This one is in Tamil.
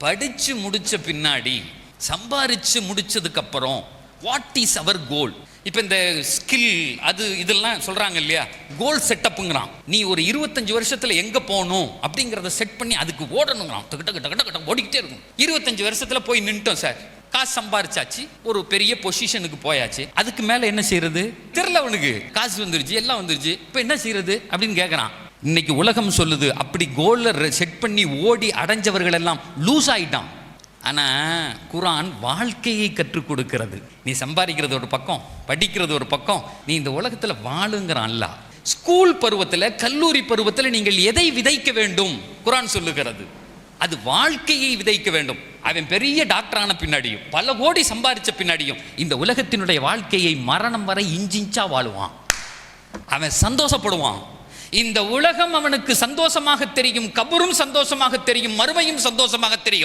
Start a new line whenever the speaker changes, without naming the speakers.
படிச்சு முடிச்ச பின்னாடி சம்பாரிச்சு முடிச்சதுக்கு அப்புறம் வாட் இஸ் அவர் கோல் இப்போ இந்த ஸ்கில் அது இதெல்லாம் சொல்றாங்க இல்லையா? கோல் செட்டப்புங்கிறான் நீ ஒரு இருபத்தஞ்சு வருஷத்துல எங்க போகணும்? அப்படிங்கிறத செட் பண்ணி அதுக்கு ஓடணுங்கிறான். டக்கு டக்கு டக்கு ஓடிக்கிட்டே இருக்கும் இருபத்தஞ்சு வருஷத்துல போய் நின்ட்டோம் சார். காசு சம்பாரிச்சாச்சு. ஒரு பெரிய பொசிஷனுக்கு போயாச்சு. அதுக்கு மேல என்ன செய்யறது? தெரியல அவனுக்கு. காசு வந்துருச்சு எல்லாம் வந்துருச்சு. இப்போ என்ன செய்யறது? அப்படின்னு கேட்குறான் இன்னைக்கு உலகம் சொல்லுது அப்படி கோல்ல செட் பண்ணி ஓடி அடைஞ்சவர்கள் எல்லாம் லூஸ் ஆயிட்டான். ஆனால் குரான் வாழ்க்கையை கற்றுக் கொடுக்கிறது. நீ சம்பாதிக்கிறது ஒரு பக்கம் படிக்கிறது ஒரு பக்கம் நீ இந்த உலகத்தில் வாழுங்கிறான் அல்ல. ஸ்கூல் பருவத்தில் கல்லூரி பருவத்தில் நீங்கள் எதை விதைக்க வேண்டும்? குரான் சொல்லுகிறது. அது வாழ்க்கையை விதைக்க வேண்டும். அவன் பெரிய டாக்டரான பின்னாடியும் பல கோடி சம்பாதிச்ச பின்னாடியும் இந்த உலகத்தினுடைய வாழ்க்கையை மரணம் வரை இஞ்சிஞ்சா வாழுவான். அவன் சந்தோஷப்படுவான். இந்த உலகம் அவனுக்கு சந்தோஷமாக தெரியும் கபரும் சந்தோஷமாக தெரியும் மறுமையும் சந்தோஷமாக தெரியும்.